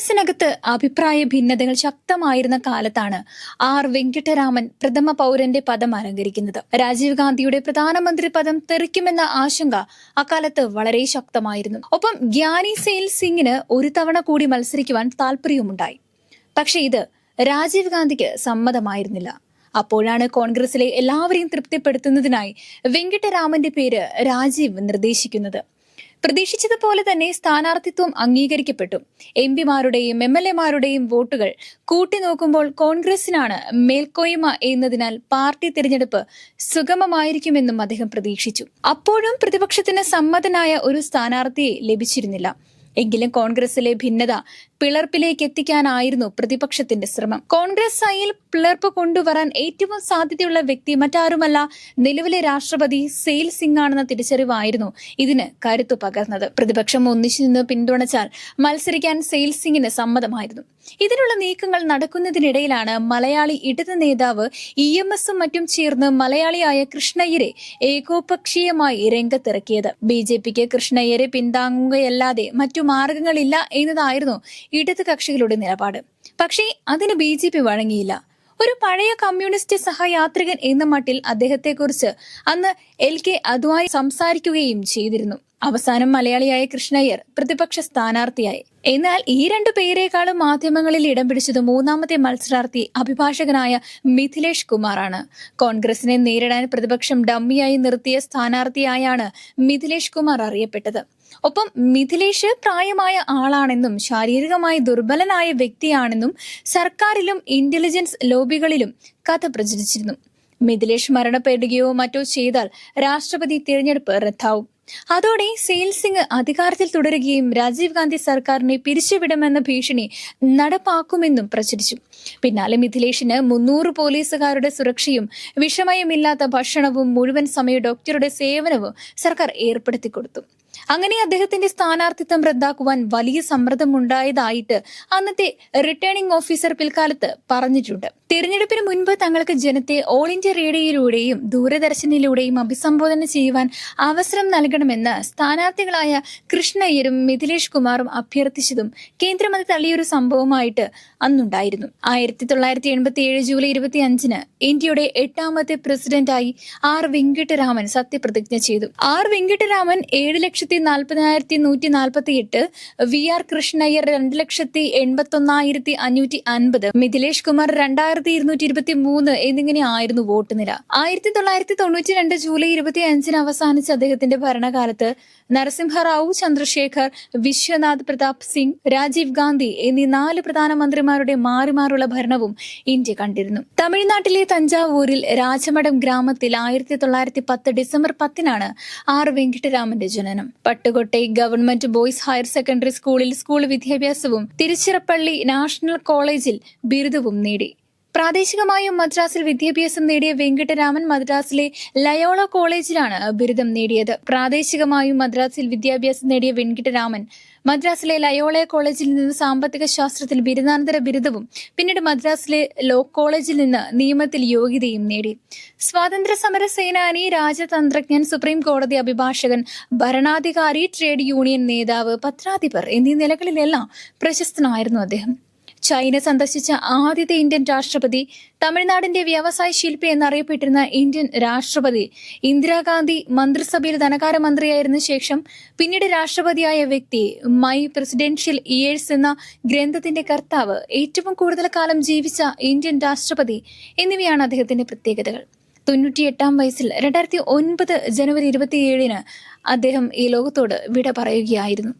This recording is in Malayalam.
കോൺഗ്രസിനകത്ത് അഭിപ്രായ ഭിന്നതകൾ ശക്തമായിരുന്ന കാലത്താണ് ആർ വെങ്കിട്ടരാമൻ പ്രഥമ പൗരന്റെ പദം അലങ്കരിക്കുന്നത്. രാജീവ് ഗാന്ധിയുടെ പ്രധാനമന്ത്രി പദം തെറിക്കുമെന്ന ആശങ്ക അക്കാലത്ത് വളരെ ശക്തമായിരുന്നു. ഒപ്പം ഗ്യാനി സെയിൽ സിംഗിന് ഒരു തവണ കൂടി മത്സരിക്കുവാൻ താല്പര്യവുമുണ്ടായി. പക്ഷേ ഇത് രാജീവ് ഗാന്ധിക്ക് സമ്മതമായിരുന്നില്ല. അപ്പോഴാണ് കോൺഗ്രസിലെ എല്ലാവരെയും തൃപ്തിപ്പെടുത്തുന്നതിനായി വെങ്കിട്ടരാമന്റെ പേര് രാജീവ് നിർദ്ദേശിക്കുന്നത്. പ്രതീക്ഷിച്ചതുപോലെ തന്നെ സ്ഥാനാർത്ഥിത്വം അംഗീകരിക്കപ്പെട്ടു. എം പിമാരുടെയും എം എൽ എമാരുടെയും വോട്ടുകൾ കൂട്ടിനോക്കുമ്പോൾ കോൺഗ്രസിനാണ് മേൽക്കോയ്മ എന്നതിനാൽ പാർട്ടി തിരഞ്ഞെടുപ്പ് സുഗമമായിരിക്കുമെന്നും അദ്ദേഹം പ്രതീക്ഷിച്ചു. അപ്പോഴും പ്രതിപക്ഷത്തിന് സമ്മതനായ ഒരു സ്ഥാനാർത്ഥിയെ ലഭിച്ചിരുന്നില്ല. എങ്കിലും കോൺഗ്രസിലെ ഭിന്നത പിളർപ്പിലേക്ക് എത്തിക്കാനായിരുന്നു പ്രതിപക്ഷത്തിന്റെ ശ്രമം. കോൺഗ്രസ് ഐയിൽ പിളർപ്പ് കൊണ്ടുവരാൻ ഏറ്റവും സാധ്യതയുള്ള വ്യക്തി മറ്റാരുമല്ല നിലവിലെ രാഷ്ട്രപതി സെയിൽ സിംഗ് ആണെന്ന തിരിച്ചറിവായിരുന്നു ഇതിന് കരുത്തു പകർന്നത്. പ്രതിപക്ഷം ഒന്നിച്ചു നിന്ന് പിന്തുണച്ചാൽ മത്സരിക്കാൻ സെയിൽ സിംഗിന് സമ്മതമായിരുന്നു. ഇതിനുള്ള നീക്കങ്ങൾ നടക്കുന്നതിനിടയിലാണ് മലയാളി ഇടത് നേതാവ് ഇ എം എസും മറ്റും ചേർന്ന് മലയാളിയായ കൃഷ്ണയ്യരെ ഏകോപക്ഷീയമായി രംഗത്തിറക്കിയത്. ബി ജെ പിക്ക് കൃഷ്ണയ്യരെ പിന്താങ്ങുകയല്ലാതെ മറ്റു മാർഗങ്ങളില്ല എന്നതായിരുന്നു ഇടത് കക്ഷികളുടെ നിലപാട്. പക്ഷേ അതിന് ബി ജെ പി വഴങ്ങിയില്ല. ഒരു പഴയ കമ്മ്യൂണിസ്റ്റ് സഹയാത്രികൻ എന്ന മട്ടിൽ അദ്ദേഹത്തെക്കുറിച്ച് അന്ന് എൽ കെ അദ്വാനി സംസാരിക്കുകയും ചെയ്തിരുന്നു. അവസാനം മലയാളിയായ കൃഷ്ണയ്യർ പ്രതിപക്ഷ സ്ഥാനാർത്ഥിയായി. എന്നാൽ ഈ രണ്ടു പേരെക്കാളും മാധ്യമങ്ങളിൽ ഇടം പിടിച്ചത് മൂന്നാമത്തെ മത്സരാർത്ഥി അഭിഭാഷകനായ മിഥിലേഷ് കുമാറാണ്. കോൺഗ്രസിനെ നേരിടാൻ പ്രതിപക്ഷം ഡമ്മിയായി നിർത്തിയ സ്ഥാനാർത്ഥിയായാണ് മിഥിലേഷ് കുമാർ അറിയപ്പെട്ടത്. ഒപ്പം മിഥിലേഷ് പ്രായമായ ആളാണെന്നും ശാരീരികമായി ദുർബലനായ വ്യക്തിയാണെന്നും സർക്കാരിലും ഇന്റലിജൻസ് ലോബികളിലും കഥ പ്രചരിച്ചിരുന്നു. മിഥിലേഷ് മരണപ്പെടുകയോ മറ്റോ ചെയ്താൽ രാഷ്ട്രപതി തിരഞ്ഞെടുപ്പ് റദ്ദാവും. അതോടെ സെയിൽ സിംഗ് അധികാരത്തിൽ തുടരുകയും രാജീവ് ഗാന്ധി സർക്കാരിനെ പിരിച്ചുവിടുമെന്ന ഭീഷണി നടപ്പാക്കുമെന്നും പ്രചരിച്ചു. പിന്നാലെ മിഥിലേഷിന് മുന്നൂറ് പോലീസുകാരുടെ സുരക്ഷയും വിഷമയമില്ലാത്ത ഭക്ഷണവും മുഴുവൻ സമയ ഡോക്ടറുടെ സേവനവും സർക്കാർ ഏർപ്പെടുത്തി കൊടുത്തു അങ്ങനെ അദ്ദേഹത്തിന്റെ സ്ഥാനാർത്ഥിത്വം റദ്ദാക്കുവാൻ വലിയ സമ്മർദ്ദമുണ്ടായതായിട്ട് അന്നത്തെ റിട്ടേണിംഗ് ഓഫീസർ പിൽക്കാലത്ത് പറഞ്ഞിട്ടുണ്ട്. തിരഞ്ഞെടുപ്പിന് മുൻപ് തങ്ങൾക്ക് ജനത്തെ ഓൾ ഇന്ത്യ റേഡിയോയിലൂടെയും ദൂരദർശനിലൂടെയും അഭിസംബോധന ചെയ്യുവാൻ അവസരം നൽകണമെന്ന് സ്ഥാനാർത്ഥികളായ കൃഷ്ണയ്യരും മിഥിലേഷ് കുമാറും അഭ്യർത്ഥിച്ചതും കേന്ദ്രമന്ത്രി തള്ളിയൊരു സംഭവമായിട്ട് അന്നുണ്ടായിരുന്നു. ആയിരത്തി തൊള്ളായിരത്തി എൺപത്തി ഏഴ് ജൂലൈ ഇരുപത്തി അഞ്ചിന് ഇന്ത്യയുടെ എട്ടാമത്തെ പ്രസിഡന്റായി ആർ വെങ്കിട്ടരാമൻ സത്യപ്രതിജ്ഞ ചെയ്തു. ആർ വെങ്കിട്ടരാമൻ ഏഴ് ലക്ഷത്തി നാൽപ്പതിനായിരത്തി നൂറ്റി നാൽപ്പത്തി എട്ട് വി ആർ കൃഷ്ണയ്യർ രണ്ട് ലക്ഷത്തി എൺപത്തി ഒന്നായിരത്തി അഞ്ഞൂറ്റി അൻപത് മിഥിലേഷ് കുമാർ രണ്ടായിരത്തി ഇരുന്നൂറ്റി ഇരുപത്തി മൂന്ന് എന്നിങ്ങനെ ആയിരുന്നു വോട്ട് നില ആയിരത്തി തൊള്ളായിരത്തി തൊണ്ണൂറ്റി രണ്ട് ജൂലൈ ഇരുപത്തി അഞ്ചിന് അവസാനിച്ച അദ്ദേഹത്തിന്റെ ഭരണകാലത്ത് നരസിംഹറാവു ചന്ദ്രശേഖർ വിശ്വനാഥ് പ്രതാപ് സിംഗ് രാജീവ് ഗാന്ധി എന്നീ നാല് പ്രധാനമന്ത്രിമാരുടെ മാറി മാറുള്ള ഭരണവും ഇന്ത്യ കണ്ടിരുന്നു. തമിഴ്നാട്ടിലെ തഞ്ചാവൂരിൽ രാജമഠം ഗ്രാമത്തിൽ ആയിരത്തി തൊള്ളായിരത്തി പത്ത് ഡിസംബർ പത്തിനാണ് ആർ വെങ്കിട്ടരാമന്റെ ജനനം. Pattukottai government boys higher secondary സ്കൂളിൽ സ്കൂൾ വിദ്യാഭ്യാസവും തിരുച്ചിറപ്പള്ളി നാഷണൽ കോളേജിൽ ബിരുദവും നേടി. പ്രാദേശികമായും മദ്രാസിൽ വിദ്യാഭ്യാസം നേടിയ വെങ്കിട്ടരാമൻ മദ്രാസിലെ ലയോള കോളേജിലാണ് ബിരുദം നേടിയത്. പ്രാദേശികമായും മദ്രാസിൽ വിദ്യാഭ്യാസം നേടിയ വെങ്കിട്ടരാമൻ മദ്രാസിലെ ലയോള കോളേജിൽ നിന്ന് സാമ്പത്തിക ശാസ്ത്രത്തിൽ ബിരുദാനന്തര ബിരുദവും പിന്നീട് മദ്രാസിലെ ലോ കോളേജിൽ നിന്ന് നിയമത്തിൽ യോഗ്യതയും നേടി. സ്വാതന്ത്ര്യ സമര സേനാനി രാജതന്ത്രജ്ഞൻ സുപ്രീം കോടതി അഭിഭാഷകൻ ഭരണാധികാരി ട്രേഡ് യൂണിയൻ നേതാവ് പത്രാധിപർ എന്നീ നിലകളിലെല്ലാം പ്രശസ്തനായിരുന്നു അദ്ദേഹം. ചൈന സന്ദർശിച്ച ആദ്യത്തെ ഇന്ത്യൻ രാഷ്ട്രപതി തമിഴ്നാടിന്റെ വ്യവസായ ശില്പി എന്നറിയപ്പെട്ടിരുന്ന ഇന്ത്യൻ രാഷ്ട്രപതി ഇന്ദിരാഗാന്ധി മന്ത്രിസഭയിൽ ധനകാര്യമന്ത്രിയായിരുന്ന ശേഷം പിന്നീട് രാഷ്ട്രപതിയായ വ്യക്തി മൈ പ്രസിഡൻഷ്യൽ ഇയേഴ്സ് എന്ന ഗ്രന്ഥത്തിന്റെ കർത്താവ് ഏറ്റവും കൂടുതൽ കാലം ജീവിച്ച ഇന്ത്യൻ രാഷ്ട്രപതി എന്നിവയാണ് അദ്ദേഹത്തിന്റെ പ്രത്യേകതകൾ. തൊണ്ണൂറ്റിയെട്ടാം വയസ്സിൽ രണ്ടായിരത്തി ഒൻപത് ജനുവരി ഇരുപത്തിയേഴിന് അദ്ദേഹം ഈ ലോകത്തോട് വിട പറയുകയായിരുന്നു.